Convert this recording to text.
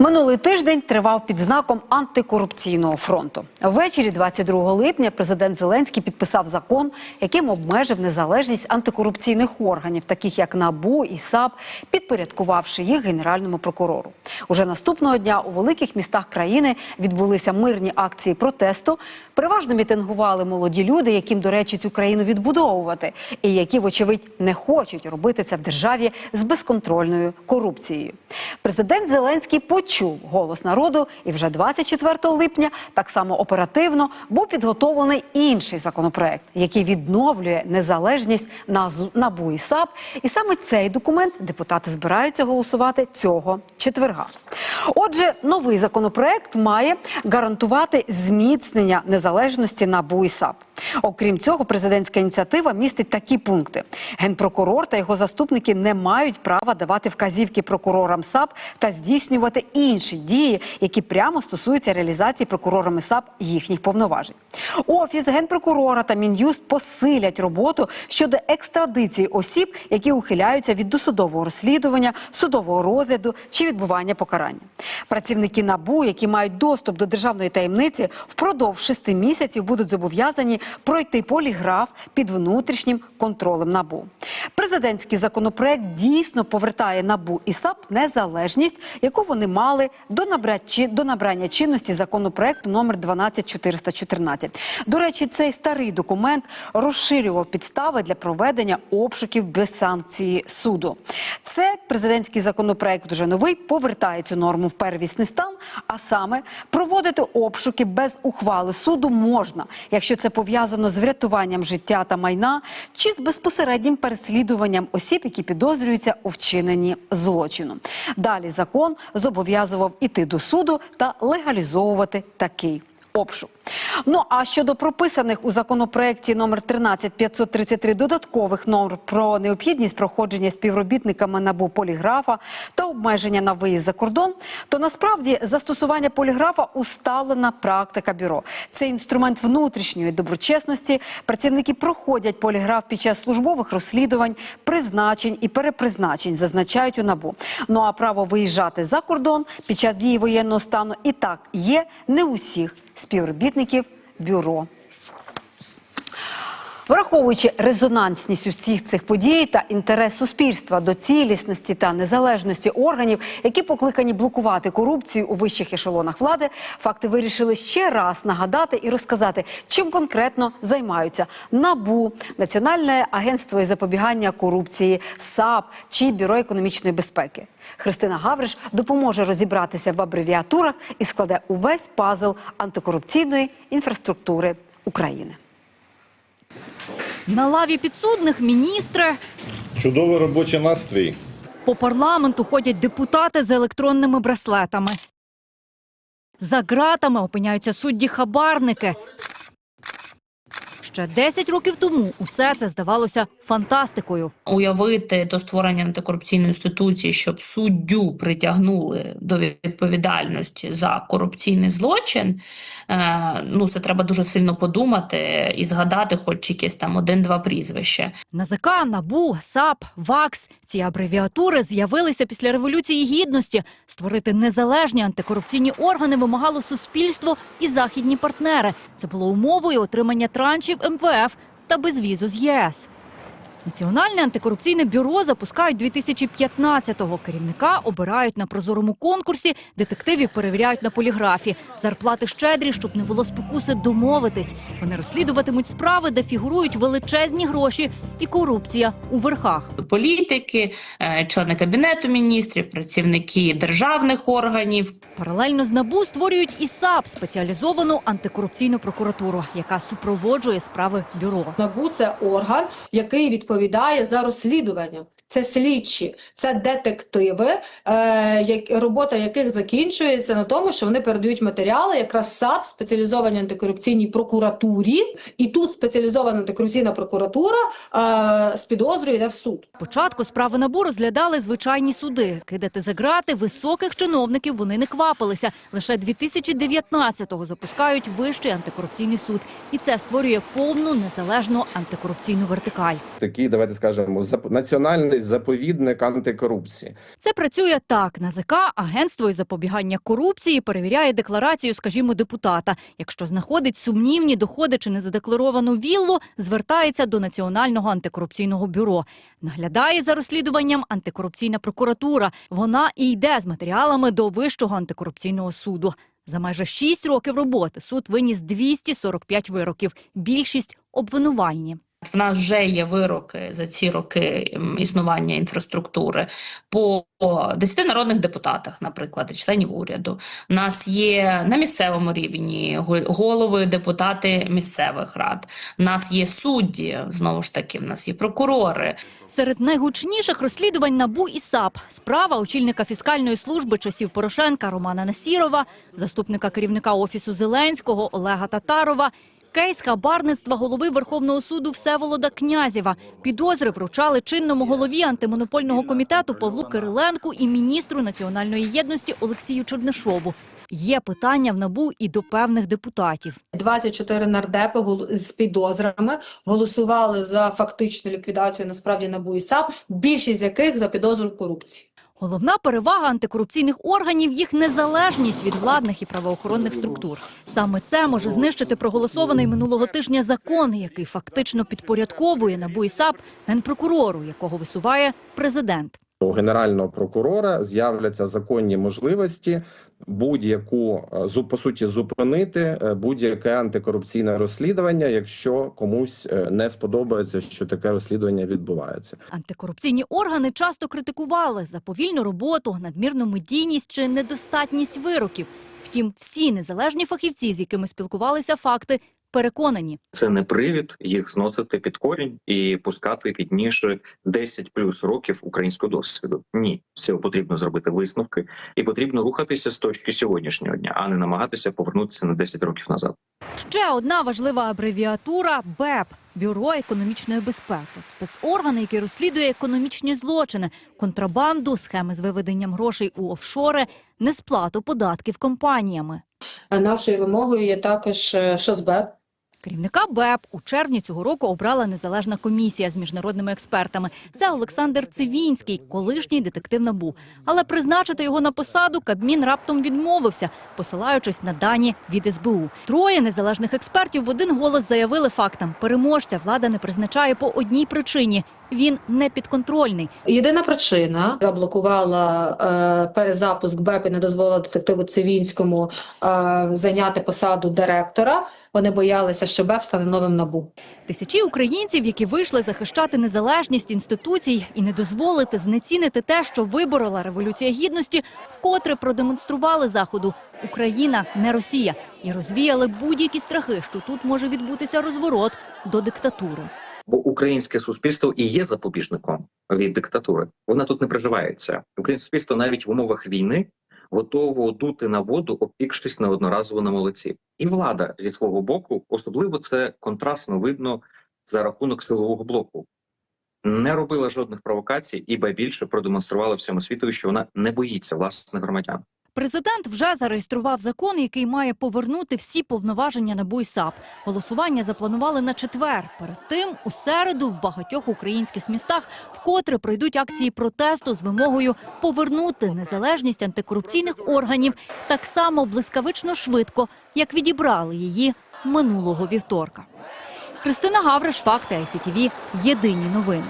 Минулий тиждень тривав під знаком антикорупційного фронту. Ввечері 22 липня президент Зеленський підписав закон, яким обмежив незалежність антикорупційних органів, таких як НАБУ і САП, підпорядкувавши їх генеральному прокурору. Уже наступного дня у великих містах країни відбулися мирні акції протесту. Переважно мітингували молоді люди, яким, до речі, цю країну відбудовувати, і які, вочевидь, не хочуть робити це в державі з безконтрольною корупцією. Президент Зеленський почув голос народу, і вже 24 липня так само оперативно був підготовлений інший законопроект, який відновлює незалежність НАБУ і САП. І саме цей документ депутати збираються голосувати цього четверга. Отже, новий законопроект має гарантувати зміцнення незалежності НАБУ і САП. Окрім цього, президентська ініціатива містить такі пункти: генпрокурор та його заступники не мають права давати вказівки прокурорам САП та здійснювати інші дії, які прямо стосуються реалізації прокурорами САП їхніх повноважень. Офіс генпрокурора та мін'юст посилять роботу щодо екстрадиції осіб, які ухиляються від досудового розслідування, судового розгляду чи відбування покарання. Працівники НАБУ, які мають доступ до державної таємниці, впродовж шести місяців будуть зобов'язані пройти поліграф під внутрішнім контролем НАБУ. Президентський законопроект дійсно повертає НАБУ і САП незалежність, яку вони мали до набрання, чинності законопроекту номер 12414. До речі, цей старий документ розширював підстави для проведення обшуків без санкції суду. Це президентський законопроект вже новий повертає цю норму в первісний стан, а саме проводити обшуки без ухвали суду можна, якщо це пов'язано з врятуванням життя та майна чи з безпосереднім переслідуванням осіб, які підозрюються у вчиненні злочину. Далі закон зобов'язував іти до суду та легалізовувати такий обшук. Ну а щодо прописаних у законопроекті номер 13533 додаткових норм про необхідність проходження співробітниками НАБУ поліграфа та обмеження на виїзд за кордон, то насправді застосування поліграфа усталена практика бюро. Це інструмент внутрішньої доброчесності. Працівники проходять поліграф під час службових розслідувань, призначень і перепризначень, зазначають у НАБУ. Ну а право виїжджати за кордон під час дії воєнного стану і так є не у всіх співробітників бюро. Враховуючи резонансність усіх цих подій та інтерес суспільства до цілісності та незалежності органів, які покликані блокувати корупцію у вищих ешелонах влади, факти вирішили ще раз нагадати і розказати, чим конкретно займаються НАБУ, Національне агентство із запобігання корупції, САП чи Бюро економічної безпеки. Христина Гавриш допоможе розібратися в абревіатурах і складе увесь пазл антикорупційної інфраструктури України. На лаві підсудних міністри. Чудовий робочий настрій. По парламенту ходять депутати з електронними браслетами. За ґратами опиняються судді-хабарники. Ще 10 років тому усе це здавалося фантастикою. уявити до створення антикорупційної інституції, щоб суддю притягнули до відповідальності за корупційний злочин. е, Ну, це треба дуже сильно подумати і згадати, хоч якесь там один-два прізвища. НАЗК, НАБУ, САП, ВАКС – ці абревіатури з'явилися після Революції Гідності. Створити незалежні антикорупційні органи вимагало суспільство і західні партнери. Це було умовою отримання траншів МВФ та безвізу з ЄС. Національне антикорупційне бюро запускають 2015-го. Керівника обирають на прозорому конкурсі, детективів перевіряють на поліграфі. Зарплати щедрі, щоб не було спокуси домовитись. Вони розслідуватимуть справи, де фігурують величезні гроші і корупція у верхах. Політики, е, члени кабінету міністрів, працівники державних органів, Паралельно з НАБУ створюють і САП – спеціалізовану антикорупційну прокуратуру, яка супроводжує справи бюро. НАБУ це орган, який відповідає за розслідування. Це слідчі, це детективи, е, як, робота яких закінчується на тому, що вони передають матеріали якраз САП, спеціалізованій антикорупційній прокуратурі, і тут спеціалізована антикорупційна прокуратура е, з підозрою йде в суд. Спочатку справи НАБУ розглядали звичайні суди. Кидати за грати високих чиновників вони не квапилися. Лише 2019-го запускають Вищий антикорупційний суд. І це створює повну незалежну антикорупційну вертикаль. такий, давайте скажемо, національний виходить заповідник антикорупції. Це працює так. НАЗК, агентство із запобігання корупції, перевіряє декларацію, скажімо, депутата. Якщо знаходить сумнівні доходи чи незадекларовану віллу, звертається до Національного антикорупційного бюро. Наглядає за розслідуванням антикорупційна прокуратура. Вона і йде з матеріалами до Вищого антикорупційного суду. За майже шість років роботи суд виніс 245 вироків. Більшість обвинувальні. В нас вже є вироки за ці роки існування інфраструктури по 10 народних депутатах, наприклад, членів уряду. У нас є на місцевому рівні голови, депутати місцевих рад. У нас є судді, знову ж таки, в нас є прокурори. Серед найгучніших розслідувань НАБУ і САП справа очільника фіскальної служби часів Порошенка Романа Насірова, заступника керівника офісу Зеленського Олега Татарова. Кейс хабарництва голови Верховного суду Всеволода Князєва. Підозри вручали чинному голові антимонопольного комітету Павлу Кириленку і міністру національної єдності Олексію Чернишову. Є питання в НАБУ і до певних депутатів. 24 нардепи з підозрами голосували за фактичну ліквідацію насправді НАБУ і САП, більшість з яких за підозру корупції. Головна перевага антикорупційних органів їх незалежність від владних і правоохоронних структур. Саме це може знищити проголосований минулого тижня закон, який фактично підпорядковує НАБУ і САП генпрокурору, якого висуває президент. У генерального прокурора з'являться законні можливості будь-яку е, по суті зупинити е, будь-яке антикорупційне розслідування, якщо комусь е, не сподобається, що таке розслідування відбувається. Антикорупційні органи часто критикували за повільну роботу, надмірну медійність чи недостатність вироків. Втім, всі незалежні фахівці, з якими спілкувалися факти, переконані. Це не привід їх зносити під корінь і пускати під ніж 10 плюс років українського досвіду. Ні, з цього потрібно зробити висновки, і потрібно рухатися з точки сьогоднішнього дня, а не намагатися повернутися на 10 років назад. Ще одна важлива абревіатура БЕП Бюро економічної безпеки, спецорган, який розслідує економічні злочини, контрабанду, схеми з виведенням грошей у офшори, несплату податків компаніями. Нашою вимогою є також е, ШОСБЕП, Керівника БЕП у червні цього року обрала незалежна комісія з міжнародними експертами. Це Олександр Цивінський, колишній детектив НАБУ. Але призначити його на посаду Кабмін раптом відмовився, посилаючись на дані від СБУ. Троє незалежних експертів в один голос заявили фактам: переможця влада не призначає по одній причині. Він не підконтрольний. Єдина причина заблокувала е, перезапуск БЕП і не дозволила детективу Цивінському е, зайняти посаду директора. Вони боялися, що БЕП стане новим НАБУ. Тисячі українців, які вийшли захищати незалежність інституцій і не дозволити знецінити те, що виборола революція гідності, вкотре продемонстрували заходу. Україна не Росія і розвіяли будь-які страхи, що тут може відбутися розворот до диктатури. Бо українське суспільство і є запобіжником від диктатури. Вона тут не приживається. Українське суспільство навіть в умовах війни готово дути на воду, опікшись неодноразово на молоці. І влада зі свого боку, особливо це контрастно видно за рахунок силового блоку. Не робила жодних провокацій і ба більше продемонструвала всьому світу, що вона не боїться власних громадян. Президент вже зареєстрував закон, який має повернути всі повноваження НАБУ і САП. Голосування запланували на четвер. Перед тим у середу в багатьох українських містах вкотре пройдуть акції протесту з вимогою повернути незалежність антикорупційних органів так само блискавично швидко, як відібрали її минулого вівторка. Христина Гавриш, факти ICTV, Єдині новини.